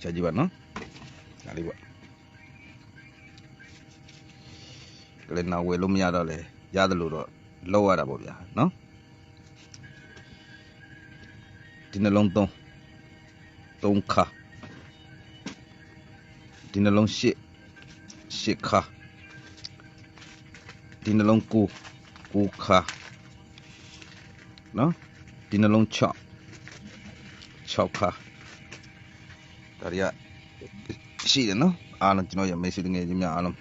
ချက်ကြည့်ပါနော်ဒါလေးပေါ့ကလေးနောက်ဝယ်လို့မရတော့လေရတယ်လို့တော့လောက်ရတာပေါ့ဗျာနော်ဒီနှလုံးသုံးသုံးခါဒီနှလုံးရှစ်ရှစ်ခါဒီနှလုံးကိုကိုခါနော်ဒီနှလုံး6 6ခါ ဒါတွေကရှိတယ်နော်အားလုံးကျွန်တော်ရမေ့စီတငယ်ချင်းများအားလုံး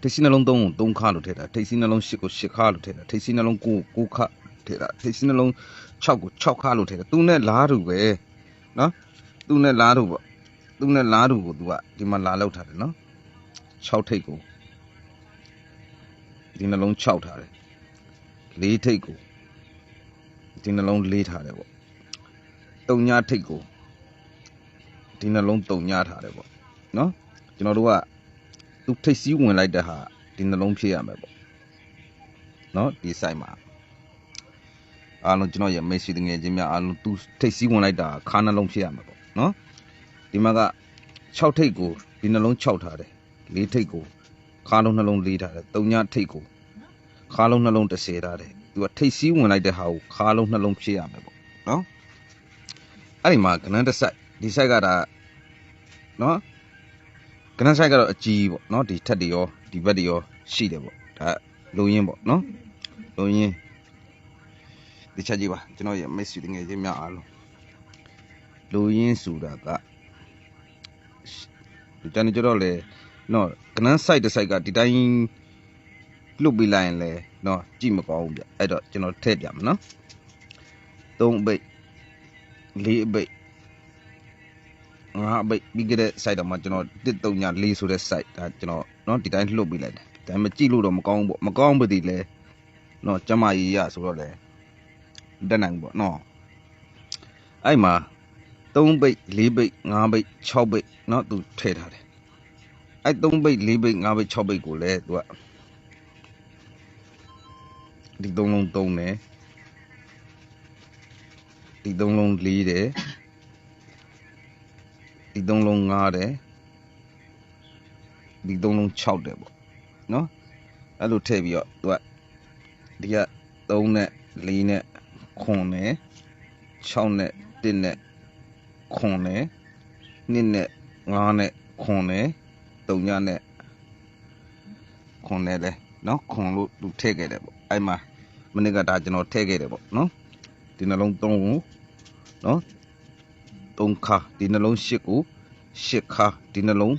ထိပ်စီနှလုံး3ကို3ခါလို့ထည့်တာထိပ်စီနှလုံး10ကို10ခါလို့ထည့်တာထိပ်စီနှလုံး9ကို9ခါထည့်တာထိပ်စီနှလုံး6ကို6ခါလို့ထည့်တာသူနဲ့လားတူပဲနော်သူနဲ့လားတူပေါ့သူနဲ့လားတူကို तू ကဒီမှာလာလောက်ထားတယ်နော်6ထိပ်ကိုဒီနှလုံး6ထားတယ်4ထိပ်ကိုဒီနှလုံး4ထားတယ်ပေါ့တုံညာထိပ်ကို ဒီနှလုံးတုံညာထားတယ်ပေါ့နော်ကျွန်တော်တို့ကသူထိပ်စည်းဝင်လိုက်တဲ့ဟာဒီနှလုံးဖြည့်ရမယ်ပေါ့နော်ဒီ site မှာအားလုံးကျွန်တော်ရဲ့မေ့ဆီတငယ်ချင်းများအားလုံးသူထိပ်စည်းဝင်လိုက်တာခါနှလုံးဖြည့်ရမယ်ပေါ့နော်ဒီမှာက6ထိပ်ကိုဒီနှလုံး6ထားတယ်4ထိပ်ကိုခါလုံးနှလုံး4ထားတယ်တုံညာထိပ်ကိုခါလုံးနှလုံး30ထားတယ်သူကထိပ်စည်းဝင်လိုက်တဲ့ဟာကိုခါလုံးနှလုံးဖြည့်ရမယ်ပေါ့နော်အဲ့ဒီမှာကနန်းတစ်ဆိုင်ဒီဆိုင်ကဒါ နော်ကနန်းဆိုင်ကတော့အကြီးပေါ့နော်ဒီထက်တွေရောဒီဘက်တွေရောရှိတယ်ပေါ့ဒါလုံရင်းပေါ့နော်လုံရင်းဒီချက်ကြီးပါကျွန်တော်ရဲ့မိတ်ဆွေတငယ်ချင်းများအားလုံးလုံရင်းဆိုတာကဒီတန်းကြတော့လေနော်ကနန်းဆိုင်တစ်ဆိုင်ကဒီတိုင်းလွတ်ပြလိုက်ရင်လေနော်ကြည့်မကောင်းဘူးဗျအဲ့တော့ကျွန်တော်ထည့်ပြမယ်နော်သုံးအပိတ်လေးအပိတ် ငါအပိတ်ပြီးကြတဲ့ site တော့မှကျွန်တော်134ဆိုတဲ့ site ဒါကျွန်တော်နော်ဒီတိုင်းလှုပ်ပေးလိုက်တယ်ဒါပေမဲ့ကြည့်လို့တော့မကောင်းဘူးပေါ့မကောင်းပါသေးလေနော်ကျမကြီးရဆိုတော့လေတက်နိုင်ဘူးပေါ့နော်အဲ့မှာ3ပိတ်4ပိတ်5ပိတ်6ပိတ်နော်သူထည့်ထားတယ်အဲ့3ပိတ်4ပိတ်5ပိတ်6ပိတ်ကိုလည်းသူကဒီသုံးလုံးသုံးတယ်ဒီသုံးလုံး၄တယ် ဒီသုံးလုံး၅တယ်ဒီသုံးလုံး6တယ်ပေါ့နော်အဲ့လိုထည့်ပြီးတော့သူကဒီက3နဲ့4နဲ့9နဲ့6နဲ့1နဲ့9နဲ့2နဲ့5နဲ့9နဲ့3ညနဲ့9နဲ့လဲနော်9လို့သူထည့်ခဲ့တယ်ပေါ့အဲ့မှာမနေ့ကဒါကျွန်တော်ထည့်ခဲ့တယ်ပေါ့နော်ဒီနှလုံး3ကိုနော် 3ခါဒီနှလုံး8ကို8ခါဒီနှလုံး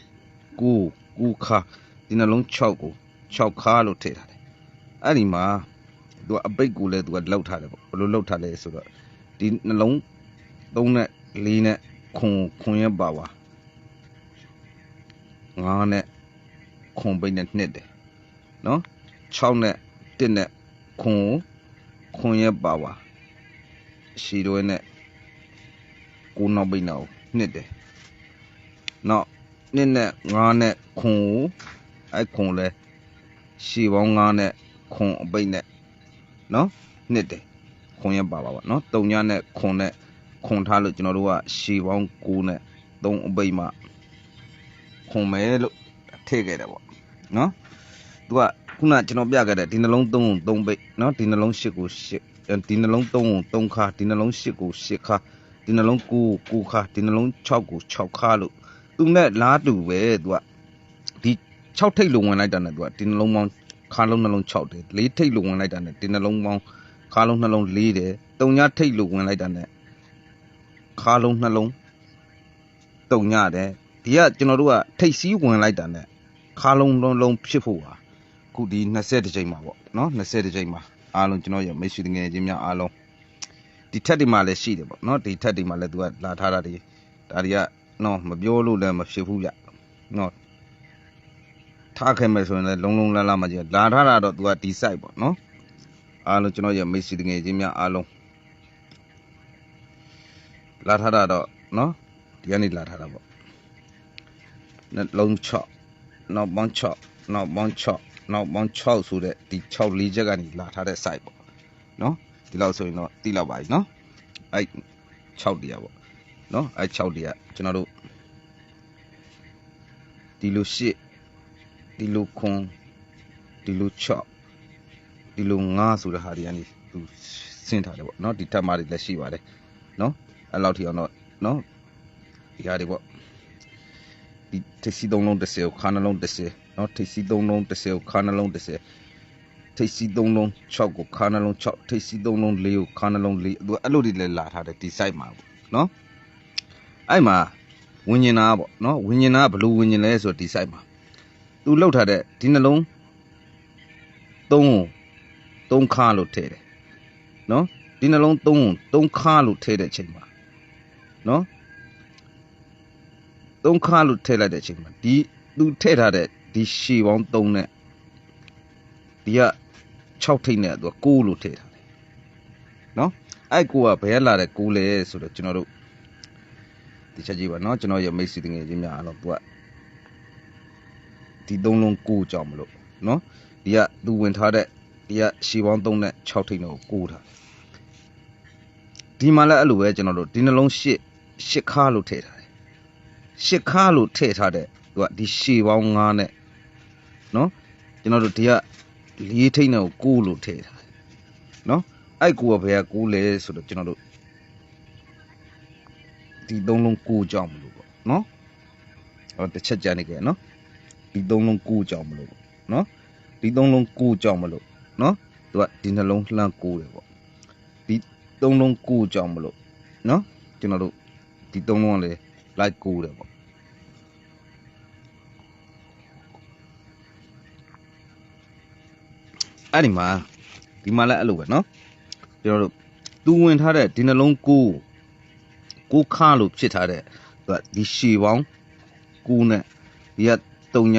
9 9ခါဒီနှလုံး6ကို6ခါလို့ထည့်ထားတယ်အဲ့ဒီမှာသူကအပိတ်ကိုလည်းသူကလောက်ထားတယ်ပေါ့ဘယ်လိုလောက်ထားလဲဆိုတော့ဒီနှလုံး3နဲ့4နဲ့ခွန်ခွန်ရပါပါ9နဲ့ခွန်ပိတ်နဲ့နှစ်တယ်နော်6နဲ့1နဲ့ခွန်ခွန်ရပါပါရှီရွဲနဲ့ ကိုနောက်ပိတ်နောက်နှစ်တယ်နောက်နှစ်နဲ့9နဲ့ခွန်ကိုအဲ့ခွန်လဲရှီပေါင်း9နဲ့ခွန်အပိတ်နဲ့နော်နှစ်တယ်ခွန်ရပါပါပါနော်တုံညနဲ့ခွန်နဲ့ခွန်ထားလို့ကျွန်တော်တို့ကရှီပေါင်း9နဲ့3အပိတ်မှခွန်မဲလို့ထည့်ခဲ့တယ်ပေါ့နော်သူကခုနကျွန်တော်ပြခဲ့တဲ့ဒီနှလုံး3ကို3ပိတ်နော်ဒီနှလုံး8ကို8ဒီနှလုံး3ကို3ခါဒီနှလုံး8ကို8ခါ ဒီနှလုံး9ကို9ခါဒီနှလုံး6ကို6ခါလို့သူနဲ့လားတူပဲသူကဒီ6ထိပ်လုံးဝင်လိုက်တာနဲ့သူကဒီနှလုံးပေါင်းခါလုံးနှလုံး6တယ်၄ထိပ်လုံးဝင်လိုက်တာနဲ့ဒီနှလုံးပေါင်းခါလုံးနှလုံး4တယ်တုံညထိပ်လုံးဝင်လိုက်တာနဲ့ခါလုံးနှလုံးတုံညတယ်ဒီကကျွန်တော်တို့ကထိပ်စည်းဝင်လိုက်တာနဲ့ခါလုံးလုံးလုံးဖြစ်ဖို့ပါခုဒီ20ကြိမ်မှာပေါ့နော်20ကြိမ်မှာအားလုံးကျွန်တော်ရဲ့မိတ်ဆွေငယ်ချင်းများအားလုံး ဒီထက်ဒီမှာလည်းရှိတယ်ပေါ့နော်ဒီထက်ဒီမှာလည်းသူကလာထားတာတွေဒါတွေကနော်မပြောလို့လည်းမဖြစ်ဘူးဗျနော်ထားခဲ့မယ်ဆိုရင်လည်းလုံးလုံးလားလားမကြည့်လာထားတာတော့သူကဒီ site ပေါ့နော်အားလုံးကျွန်တော်ရဲ့မိတ်ဆွေငယ်ချင်းများအားလုံးလာထားတာတော့နော်ဒီကနေလာထားတာပေါ့နဲ့လုံး6နောက်ပေါင်း6နောက်ပေါင်း6နောက်ပေါင်း6ဆိုတဲ့ဒီ6လေးချက်ကနေလာထားတဲ့ site ပေါ့နော် ဒီလောက်ဆိုရင်တော့တိလောက်ပါပြီနော်အဲ့6တရားပေါ့နော်အဲ6တွေကကျွန်တော်တို့ဒီလို8ဒီလိုခွန်ဒီလို6ဒီလို9ဆိုတဲ့ဟာတွေကနေသူဆင်းထားတယ်ပေါ့နော်ဒီတက်မာတွေလည်းရှိပါတယ်နော်အဲ့လောက်ထိအောင်တော့နော်ဒီဟာတွေပေါ့ဒီထိပ်စီသုံးလုံး30ကိုခါနှလုံး30နော်ထိပ်စီသုံးလုံး30ကိုခါနှလုံး30 ထိပ်စီသုံးလုံး6ကိုခါနှလုံး6ထိပ်စီသုံးလုံး4ကိုခါနှလုံး4သူအဲ့လိုတွေလည်းလာထားတယ်ဒီ site မှာပေါ့နော်အဲ့မှာဝิญဉ်နာပေါ့နော်ဝิญဉ်နာဘယ်လိုဝิญဉ်လဲဆိုတော့ဒီ site မှာသူလောက်ထားတဲ့ဒီနှလုံး3ကို3ခါလို့ထည့်တယ်နော်ဒီနှလုံး3ကို3ခါလို့ထည့်တဲ့ချိန်မှာနော်3ခါလို့ထည့်လိုက်တဲ့ချိန်မှာဒီသူထည့်ထားတဲ့ဒီရှည်ပေါင်း3နဲ့ဒီက 6ထိပ်နဲ့သူက6လို့ထည့်ထားတယ်နော်အဲ့ကိုကဘယ်လာတဲ့6လဲဆိုတော့ကျွန်တော်တို့ဒီချက်ကြည့်ပါနော်ကျွန်တော်ရဲ့မိတ်ဆွေတငယ်ချင်းများအားလုံးသူကဒီ3လုံး6ကြောင်မလို့နော်ဒီကသူဝင်ထားတဲ့ဒီကရှည်ပေါင်း3နဲ့6ထိပ်နဲ့ကို6ထားဒီမှာလည်းအဲ့လိုပဲကျွန်တော်တို့ဒီနှလုံး8 8ခါလို့ထည့်ထားတယ်8ခါလို့ထည့်ထားတဲ့သူကဒီရှည်ပေါင်း9နဲ့နော်ကျွန်တော်တို့ဒီက လေးထိတ်နဲ့ကို6လို့ထည့်ထားတယ်နော်အဲ့ကိုကဘယ်က6လဲဆိုတော့ကျွန်တော်တို့ဒီသုံးလုံး6ကြောင်မလို့ပေါ့နော်ဟောတစ်ချက်ကြနေကြနော်ဒီသုံးလုံး6ကြောင်မလို့ပေါ့နော်ဒီသုံးလုံး6ကြောင်မလို့နော်သူကဒီနှလုံးလှမ်း6တယ်ပေါ့ဒီသုံးလုံး6ကြောင်မလို့နော်ကျွန်တော်တို့ဒီသုံးလုံးကလည်းလိုက်6တယ်ပေါ့ အဲ့ဒီမှာဒီမှာလည်းအဲ့လိုပဲနော်ကျွန်တော်တို့သူဝင်ထားတဲ့ဒီနှလုံးကိုကိုခါလို့ဖြစ်ထားတဲ့ဒီရှေပေါင်းကိုနဲ့ဒီကတုံည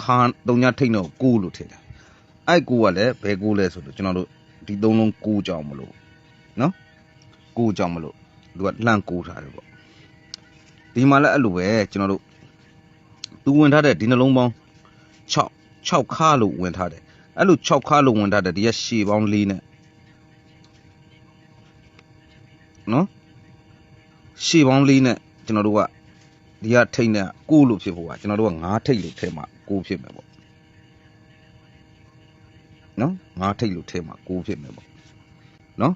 ခါတုံညထိတ်တော့ကိုလို့ထည့်တာအဲ့ကိုကလည်းဘယ်ကိုလဲဆိုတော့ကျွန်တော်တို့ဒီသုံးလုံးကိုကြောင်မလို့နော်ကိုကြောင်မလို့သူကလှန့်ကိုထားတယ်ပေါ့ဒီမှာလည်းအဲ့လိုပဲကျွန်တော်တို့သူဝင်ထားတဲ့ဒီနှလုံးပေါင်း6 6ခါလို့ဝင်ထားတယ် အဲ့လို6ခါလို့ဝင်ထားတဲ့ဒီကရှည်ပေါင်း၄နဲ့နော်ရှည်ပေါင်း၄နဲ့ကျွန်တော်တို့ကဒီကထိတ်နဲ့ကိုလို့ဖြစ်ဖို့ကကျွန်တော်တို့က9ထိတ်လို့ထဲမှာကိုဖြစ်မယ်ပေါ့နော်9ထိတ်လို့ထဲမှာကိုဖြစ်မယ်ပေါ့နော်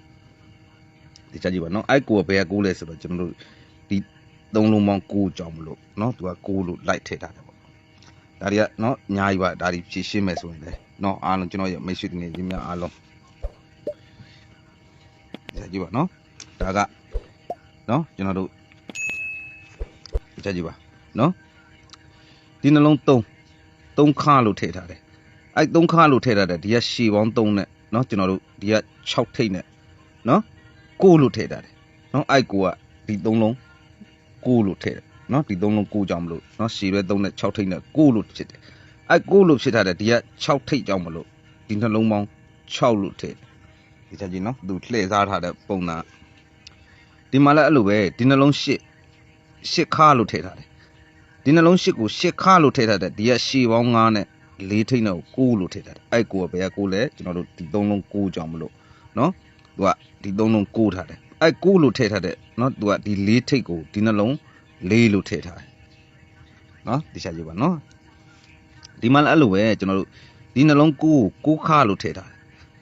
ဒီချာကြည့်ပါနော်အဲ့ကိုကဘယ်ကကိုလဲဆိုတော့ကျွန်တော်တို့ဒီသုံးလုံးပေါင်းကိုကြောင်မလို့နော်သူကကိုလို့လိုက်ထည့်ထားတယ်ပေါ့ ဒါတွေကနော်အများကြီးပါဒါတွေဖြည့်ရှင်းမယ်ဆိုရင်လည်းနော်အားလုံးကျွန်တော်ရဲ့မိတ်ဆွေတွေချင်းများအားလုံးကြည့်ပါနော်ဒါကနော်ကျွန်တော်တို့ကြည့်ကြည့်ပါနော်ဒီနှလုံး3 3ခါလို့ထည့်ထားတယ်အဲ့3ခါလို့ထည့်ထားတယ်ဒီကရှည်ပေါင်း3နဲ့နော်ကျွန်တော်တို့ဒီက6ထိပ်နဲ့နော်6လို့ထည့်ထားတယ်နော်အဲ့ကိုကဒီ3လုံး6လို့ထည့်တယ် နော်ဒီ3လုံး6ကြောင်မလို့နော်ရှည်ပဲ3နဲ့6ထိပ်နဲ့6လို့ဖြစ်တယ်အဲ့6လို့ဖြစ်ထားတယ်ဒီက6ထိပ်ကြောင်မလို့ဒီနှလုံးပေါင်း6လို့ထည့်ဒီချက်ကြီးနော်သူလှည့်စားထားတဲ့ပုံနာဒီမှာလည်းအဲ့လိုပဲဒီနှလုံး8 8ခါလို့ထည့်ထားတယ်ဒီနှလုံး8ကို8ခါလို့ထည့်ထားတယ်ဒီကရှည်ပေါင်း9နဲ့၄ထိပ်နဲ့ကို9လို့ထည့်ထားတယ်အဲ့ကိုကဘယ်ကကိုလဲကျွန်တော်တို့ဒီ3လုံး9ကြောင်မလို့နော်သူကဒီ3လုံး9ထားတယ်အဲ့9လို့ထည့်ထားတယ်နော်သူကဒီ၄ထိပ်ကိုဒီနှလုံး ၄လို့ထည့်ထားတယ်နော်ဒီချက်ကြည့်ပါနော်ဒီမှာလည်းအဲ့လိုပဲကျွန်တော်တို့ဒီနှလုံးကိုကိုခါလို့ထည့်ထားတယ်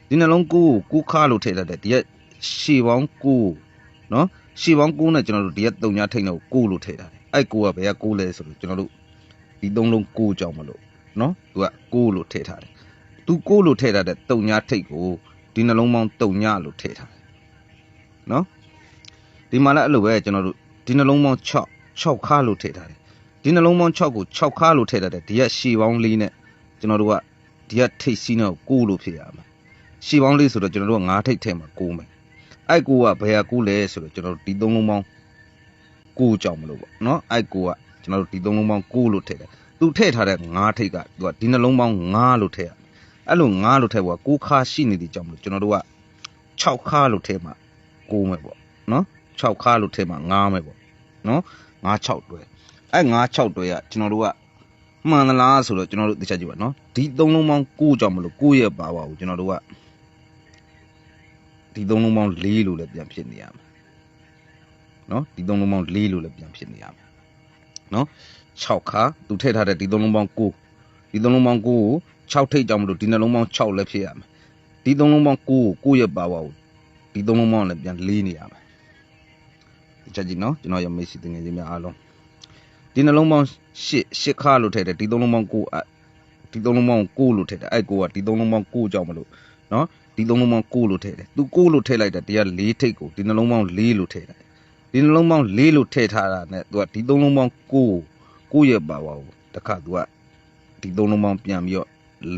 ဒီနှလုံးကိုကိုခါလို့ထည့်ထားတယ်ဒီကရှည်ပေါင်း9နော်ရှည်ပေါင်း9နဲ့ကျွန်တော်တို့ဒီက3ညထိတ်တော့9လို့ထည့်ထားတယ်အဲ့9ကဘယ်က9လဲဆိုတော့ကျွန်တော်တို့ဒီ3လုံး9ကြောင်မလို့နော်သူက9လို့ထည့်ထားတယ်သူ9လို့ထည့်ထားတဲ့3ညထိတ်ကိုဒီနှလုံးပေါင်း3ညလို့ထည့်ထားတယ်နော်ဒီမှာလည်းအဲ့လိုပဲကျွန်တော်တို့ဒီနှလုံးပေါင်း6 6ခါလို့ထည့်ထားတယ်ဒီနှလုံးပေါင်း6ကို6ခါလို့ထည့်ထားတယ်ဒီကရှည်ပေါင်း4နဲ့ကျွန်တော်တို့ကဒီကထိတ်စီးနဲ့9လို့ဖြစ်ရမှာရှည်ပေါင်း4ဆိုတော့ကျွန်တော်တို့က9ထိတ်ထဲမှာ9မယ်အဲ့ကိုကဘယ်ဟာကိုလဲဆိုတော့ကျွန်တော်တို့ဒီသုံးလုံးပေါင်းကိုကြောင်မလို့ပေါ့နော်အဲ့ကိုကကျွန်တော်တို့ဒီသုံးလုံးပေါင်းကိုလို့ထည့်တယ်သူထည့်ထားတဲ့9ထိတ်ကသူကဒီနှလုံးပေါင်း9လို့ထည့်ရအဲ့လို9လို့ထည့်ဖို့က6ခါရှိနေသည်ကြောင့်မလို့ကျွန်တော်တို့က6ခါလို့ထည့်မှာ9မယ်ပေါ့နော်6ခါလို့ထည့်မှာ9မယ်ပေါ့နော် 9 6တွဲအဲ့9 6တွဲကကျွန်တော်တို့ကမှန်သလားဆိုတော့ကျွန်တော်တို့သိချကြည့်ပါနော်ဒီသုံးလုံးပေါင်း9ကြောင့်မလို့9ရဲ့ပါပါကိုကျွန်တော်တို့ကဒီသုံးလုံးပေါင်း၄လို့လည်းပြန်ဖြစ်နေရမှာနော်ဒီသုံးလုံးပေါင်း၄လို့လည်းပြန်ဖြစ်နေရမယ်နော်6ခါသူထည့်ထားတဲ့ဒီသုံးလုံးပေါင်း9ဒီသုံးလုံးပေါင်း9ကို6ထိတ်ကြောင့်မလို့ဒီနှလုံးပေါင်း6လည်းဖြစ်ရမယ်ဒီသုံးလုံးပေါင်း9ကို9ရဲ့ပါဝါကိုဒီသုံးလုံးပေါင်းလည်းပြန်၄နေရမ ယ်ဒီချက်ကြီးနော်ကျွန်တော်ရမေ့စီတင်ငယ်ချင်းများအားလုံးဒီနှလုံးပေါင်း8 8ခါလို့ထည့်တယ်ဒီသုံးလုံးပေါင်း9အဒီသုံးလုံးပေါင်း9လို့ထည့်တယ်အဲ့9ကဒီသုံးလုံးပေါင်း9ကြောင့်မလို့နော်ဒီသုံးလုံးပေါင်း9လို့ထည့်တယ်သူ9လို့ထည့်လိုက်တာတရား4ထိတ်ကိုဒီနှလုံးပေါင်း4လို့ထည့်တယ်ဒီနှလုံးပေါင်း4လို့ထည့်ထားတာနဲ့သူကဒီသုံးလုံးပေါင်း9 9ရဲ့ပါဝါကိုတစ်ခါသူကဒီသုံးလုံးပေါင်းပြန်ပြီးတော့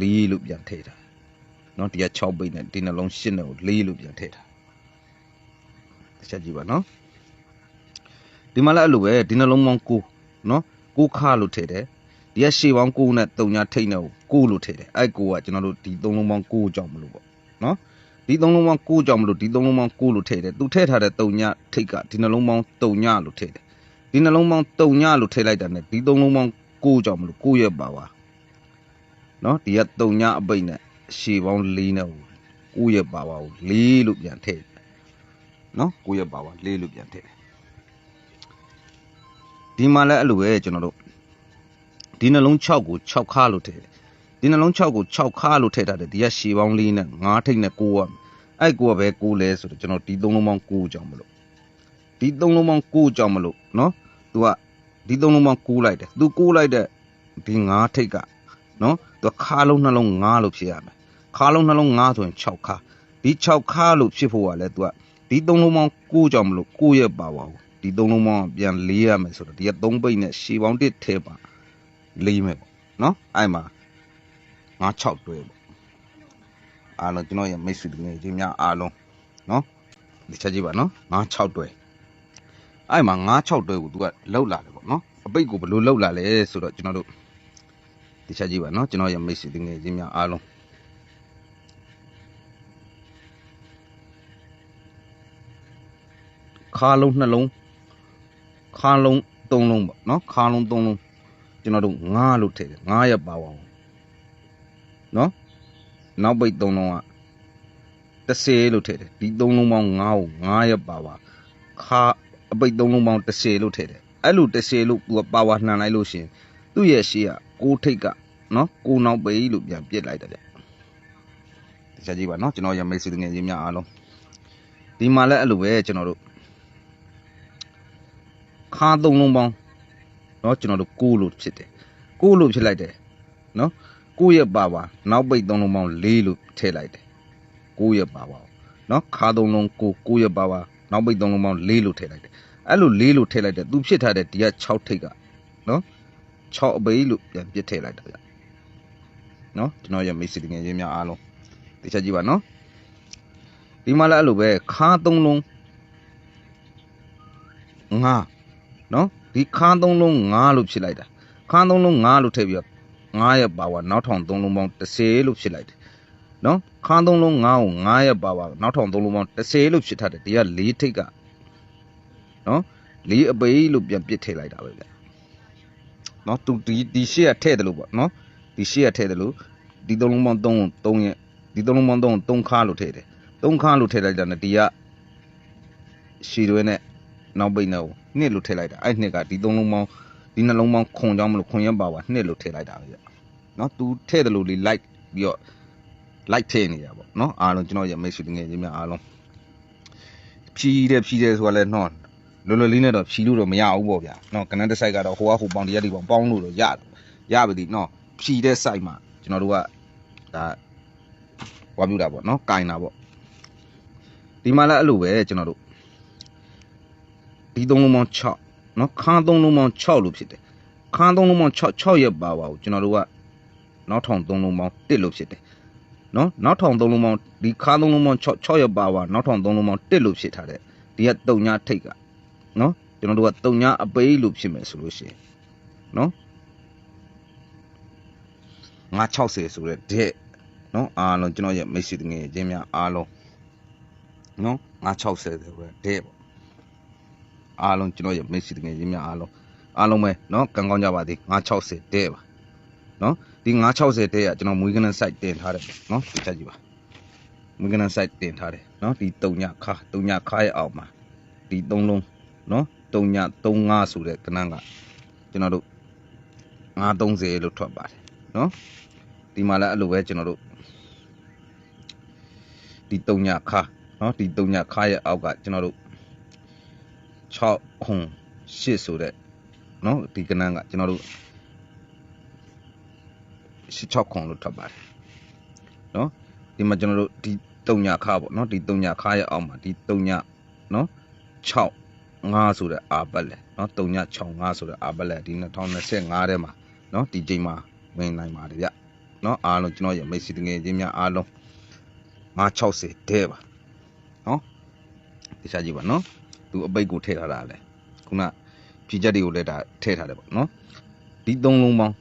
4လို့ပြန်ထည့်တာနော်တရား6ပိတ်နဲ့ဒီနှလုံး8နဲ့ကို4လို့ပြန်ထည့်တာတစ်ချက်ကြည့်ပါနော် ဒီမှာလည်းအဲ့လိုပဲဒီနှလုံးပေါင်း9နော်9ခါလို့ထည့်တယ်ဒီကရှေ့ပေါင်း9နဲ့3ညထိတ်နဲ့ကို9လို့ထည့်တယ်အဲ့9ကကျွန်တော်တို့ဒီသုံးလုံးပေါင်း9ကြောင့်မလို့ပေါ့နော်ဒီသုံးလုံးပေါင်း9ကြောင့်မလို့ဒီသုံးလုံးပေါင်း9လို့ထည့်တယ်သူထည့်ထားတဲ့3ညထိတ်ကဒီနှလုံးပေါင်း3ညလို့ထည့်တယ်ဒီနှလုံးပေါင်း3ညလို့ထည့်လိုက်တာ ਨੇ ဒီသုံးလုံးပေါင်း9ကြောင့်မလို့9ရဲ့ပါပါနော်ဒီက3ညအပိတ်နဲ့ရှေ့ပေါင်း4နဲ့9ရဲ့ပါပါကို4လို့ပြန်ထည့်တယ်နော်9ရဲ့ပါပါ4လို့ပြန်ထည့်တယ် ဒီမှာလည်းအဲ့လိုပဲကျွန်တော်တို့ဒီနှလုံး6ကို6ခါလို့ထည့်တယ်ဒီနှလုံး6ကို6ခါလို့ထည့်ထားတယ်ဒီကရှည်ပေါင်းလေးနဲ့9ထိပ်နဲ့9ရအဲ့9ကပဲ9လဲဆိုတော့ကျွန်တော်ဒီ3လုံးပေါင်း9ကြောင်မလို့ဒီ3လုံးပေါင်း9ကြောင်မလို့နော်သူကဒီ3လုံးပေါင်း9လိုက်တယ်သူ9လိုက်တဲ့ဒီ9ထိပ်ကနော်သူခါလုံးနှလုံး9လို့ဖြစ်ရမယ်ခါလုံးနှလုံး9ဆိုရင်6ခါဒီ6ခါလို့ဖြစ်ဖို့ကလည်းသူကဒီ3လုံးပေါင်း9ကြောင်မလို့9ရဲ့ပါပါဘူး ဒီ3လုံးပေါင်းပြန်4ရမယ်ဆိုတော့ဒီက3ပိတ်နဲ့ရှည်ပေါင်း1ထဲပါ4မယ်ပေါ့နော်အဲ့မှာ9 6တွဲပေါ့အားလုံးကျွန်တော်ရဲ့မိတ်ဆွေတွေချင်းများအားလုံးနော်ဒီချက်ကြည့်ပါနော်9 6တွဲအဲ့မှာ9 6တွဲကိုသူကလောက်လာတယ်ပေါ့နော်အပိတ်ကိုဘယ်လိုလောက်လာလဲဆိုတော့ကျွန်တော်တို့ဒီချက်ကြည့်ပါနော်ကျွန်တော်ရဲ့မိတ်ဆွေတွေချင်းများအားလုံးခါလုံးနှလုံး ခါလုံးသုံးလုံးပေါ့နော်ခါလုံးသုံးလုံးကျွန်တော်တို့9လို့ထည့်တယ်9ရက်ပါအောင်နော်နောက်ပိတ်3လုံးက30လို့ထည့်တယ်ဒီ3လုံးပေါင်း9ကို9ရက်ပါပါခါအပိတ်3လုံးပေါင်း30လို့ထည့်တယ်အဲ့လို30လို့သူကပါဝါနှံလိုက်လို့ရှင်သူ့ရဲ့ရှေ့က6ထိတ်ကနော်6နောက်ပိတ်လို့ပြန်ပြစ်လိုက်တယ်ဗျတရားကြည့်ပါနော်ကျွန်တော်ရမိတ်ဆွေငယ်ချင်းများအားလုံးဒီမှာလည်းအဲ့လိုပဲကျွန်တော်တို့ ခါ3လုံးပေါင်းเนาะကျွန်တော်တို့6လို့ဖြစ်တယ်6လို့ဖြစ်လိုက်တယ်เนาะ6ရက်ပါပါနောက်ပိတ်3လုံးပေါင်း4လို့ထည့်လိုက်တယ်6ရက်ပါပါเนาะခါ3လုံး6 6ရက်ပါပါနောက်ပိတ်3လုံးပေါင်း4လို့ထည့်လိုက်တယ်အဲ့လို4လို့ထည့်လိုက်တယ်သူဖြစ်ထားတဲ့ဒီက6ထိတ်ကเนาะ6အပိတ်လို့ပြန်ပြစ်ထည့်လိုက်တာဗျเนาะကျွန်တော်ရမိတ်ဆွေငယ်ချင်းများအားလုံးသိချကြည့်ပါเนาะဒီမှာလည်းအဲ့လိုပဲခါ3လုံး5 နော်ဒီခန်းသုံးလုံး9လို့ဖြစ်လိုက်တာခန်းသုံးလုံး9လို့ထည့်ပြီးတော့9ရဲ့ပါဝါနောက်ထောင်သုံးလုံးပေါင်း30လို့ဖြစ်လိုက်တယ်နော်ခန်းသုံးလုံး9ကို9ရဲ့ပါဝါနောက်ထောင်သုံးလုံးပေါင်း30လို့ဖြစ်ထားတယ်ဒီက၄ထိတ်ကနော်၄အပိလို့ပြန်ပစ်ထည့်လိုက်တာပဲဗျနော်သူဒီဒီရှေ့ကထည့်တယ်လို့ပေါ့နော်ဒီရှေ့ကထည့်တယ်လို့ဒီသုံးလုံးပေါင်း3 3ရဲ့ဒီသုံးလုံးပေါင်း3 3ခါလို့ထည့်တယ်3ခါလို့ထည့်လိုက်တာနဲ့ဒီကရှည်တွဲနဲ့ နောက်ပိတ်နဲ့ကိုနှစ်လို့ထည့်လိုက်တာအဲ့နှစ်ကဒီသုံးလုံးပေါင်းဒီနှလုံးပေါင်းခွန်ကြောင်းမလို့ခွန်ရက်ပါပါနှစ်လို့ထည့်လိုက်တာပဲဗျနော်သူထည့်တယ်လို့လေ like ပြီးတော့ like ထည့်နေတာပေါ့နော်အားလုံးကျွန်တော်ရဲ့မိတ်ဆွေငယ်ချင်းများအားလုံးဖြီးတယ်ဖြီးတယ်ဆိုတာလဲနော်လွယ်လွယ်လေးနဲ့တော့ဖြီးလို့တော့မရဘူးပေါ့ဗျာနော်ကနန်းတစ်ဆိုင်ကတော့ဟိုကဟိုပေါင်တရက်ဒီပေါင်ပေါင်းလို့တော့ရတယ်ရပါသည်နော်ဖြီးတဲ့ site မှာကျွန်တော်တို့ကဒါဝါပြူတာပေါ့နော်ကင်တာပေါ့ဒီမှာလည်းအဲ့လိုပဲကျွန်တော်တို့ ဒီသုံးလုံးပေါင်း6เนาะခန်းသုံးလုံးပေါင်း6လို့ဖြစ်တယ်ခန်းသုံးလုံးပေါင်း6 6ရက်ပါပါကိုကျွန်တော်တို့ကနောက်ထောင်သုံးလုံးပေါင်း1လို့ဖြစ်တယ်เนาะနောက်ထောင်သုံးလုံးပေါင်းဒီခန်းသုံးလုံးပေါင်း6 6ရက်ပါပါနောက်ထောင်သုံးလုံးပေါင်း1လို့ဖြစ်ထားတယ်ဒီကတုံညာထိတ်ကเนาะကျွန်တော်တို့ကတုံညာအပိလို့ဖြစ်မယ်ဆိုလို့ရှိရင်เนาะ960ဆိုတဲ့တဲ့เนาะအားလုံးကျွန်တော်ရဲ့မိတ်ဆွေတငယ်ချင်းများအားလုံးเนาะ960ဆိုတဲ့တဲ့ပေါ့ အားလုံးကျွန်တော်ရဲ့မိတ်ဆွေတကယ်ရင်းများအားလုံးအားလုံးပဲเนาะကံကောင်းကြပါသေး960တဲ့ပါเนาะဒီ960တဲ့ကကျွန်တော်မွေးကနန်း site တင်ထားတယ်เนาะဒီချက်ကြည့်ပါမွေးကနန်း site တင်ထားတယ်เนาะဒီ3ညခါ3ညခါရဲ့အောက်မှာဒီ3လုံး နော်3935ဆိုတဲ့ကဏ္ဍကကျွန်တော်တို့930လို့ထွက်ပါတယ်နော်ဒီမှာလည်းအဲ့လိုပဲကျွန်တော်တို့ဒီ3ညခါနော်ဒီ3ညခါရဲ့အောက်ကကျွန်တော်တို့ 6ခု8ဆိုတဲ့နော်ဒီကဏ္ဍကကျွန်တော်တို့16ခုလို့ထွက်ပါတယ်နော်ဒီမှာကျွန်တော်တို့ဒီ3ညခါပေါ့နော်ဒီ3ညခါရဲ့အောက်မှာဒီ3ညနော်6 5ဆိုတဲ့အာပတ်လဲเนาะ3ည65ဆိုတဲ့အာပတ်လဲဒီ2025ထဲမှာเนาะဒီချိန်မှာဝင်နိုင်ပါတယ်ဗျเนาะအားလုံးကျွန်တော်ရဲ့မိတ်ဆွေတငယ်ချင်းများအားလုံး960တဲပါเนาะတခြားကြည့်ပါเนาะ သူအပိတ်ကိုထည့်ထားတာလဲခုနဖြည့်ချက်တွေကိုလည်းဒါထည့်ထားတယ်ပေါ့နော်ဒီ၃လုံးပေါင်း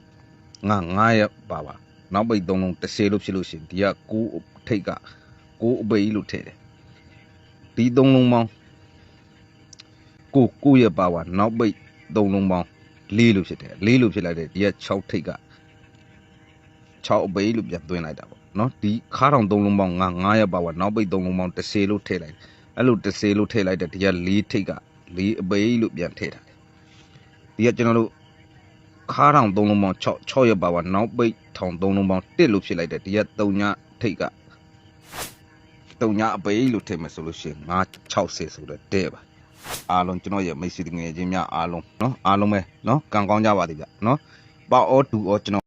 ငါ9ရက်ပါပါနောက်ပိတ်၃လုံးတစ်ရှည်လို့ဖြစ်လို့ရှိရင်ဒီက9ထိတ်က9အပိတ်ကြီးလို့ထည့်တယ်ဒီ၃လုံးပေါင်းကိုကိုရဲ့ပါဝါနောက်ပိတ်၃လုံးပေါင်း၄လို့ဖြစ်တယ်၄လို့ဖြစ်လိုက်တယ်ဒီက6ထိတ်က6အပိတ်လို့ပြန်သွင်းလိုက်တာပေါ့နော်ဒီခါတောင်၃လုံးပေါင်းငါ9ရက်ပါဝါနောက်ပိတ်၃လုံးပေါင်း10လို့ထည့်လိုက်တယ် အဲ့လို10လို့ထည့်လိုက်တယ်ဒီက4ထိတ်က4အပိတ်လို့ပြန်ထည့်ထားတယ်ဒီကကျွန်တော်တို့ခါတောင်သုံးလုံးပေါင်း6 6ရဲ့ပါဝါနောက်ပိတ်ထောင်သုံးလုံးပေါင်း1လို့ဖြစ်လိုက်တယ်ဒီက3ညထိတ်က3ညအပိတ်လို့ထည့်မယ်ဆိုလို့ရှိရင်9 60ဆိုတော့တဲ့ပါ အားလုံးကျွန်တော်ရဲ့မိတ်ဆွေတငယ်ချင်းများအားလုံးเนาะအားလုံးပဲเนาะကံကောင်းကြပါသေးဗျเนาะပေါ့အောဒူအောကျွန်တော်